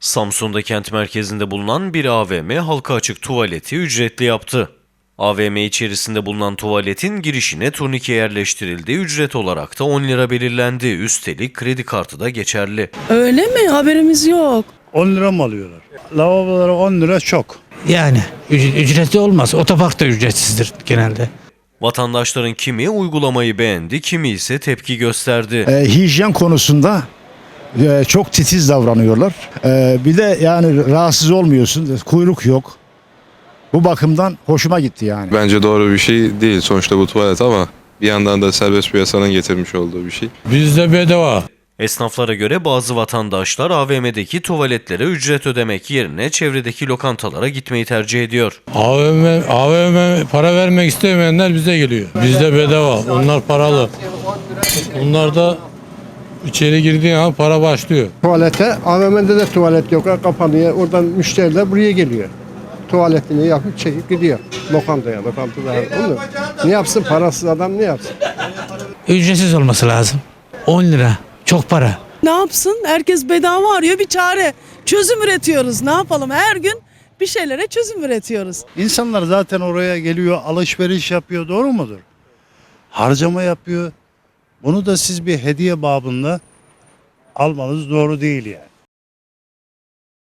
Samsun'da kent merkezinde bulunan bir AVM halka açık tuvaleti ücretli yaptı. AVM içerisinde bulunan tuvaletin girişine turnike yerleştirildi. Ücret olarak da 10 lira belirlendi. Üstelik kredi kartı da geçerli. Öyle mi? Haberimiz yok. 10 lira mı alıyorlar? Lavabolara 10 lira çok. Yani üc- ücretli olmaz. Otopark da ücretsizdir genelde. Vatandaşların kimi uygulamayı beğendi, kimi ise tepki gösterdi. E, hijyen konusunda e, çok titiz davranıyorlar. E, bir de yani rahatsız olmuyorsun. Kuyruk yok. Bu bakımdan hoşuma gitti yani. Bence doğru bir şey değil sonuçta bu tuvalet ama bir yandan da serbest piyasanın getirmiş olduğu bir şey. Bizde bedava. Esnaflara göre bazı vatandaşlar AVM'deki tuvaletlere ücret ödemek yerine çevredeki lokantalara gitmeyi tercih ediyor. AVM, AVM para vermek istemeyenler bize geliyor. Bizde bedava. Onlar paralı. Onlar da içeri girdiğin an para başlıyor. Tuvalete, AVM'de de tuvalet yok, kapanıyor. Oradan müşteriler buraya geliyor. Tuvaletini yapıp çekip gidiyor. Lokantaya, lokantada. Onu ne yapsın parasız adam ne yapsın? Ücretsiz olması lazım. 10 lira. Çok para. Ne yapsın? Herkes bedava arıyor bir çare. Çözüm üretiyoruz. Ne yapalım? Her gün bir şeylere çözüm üretiyoruz. İnsanlar zaten oraya geliyor, alışveriş yapıyor. Doğru mudur? Harcama yapıyor. Bunu da siz bir hediye babında almanız doğru değil yani.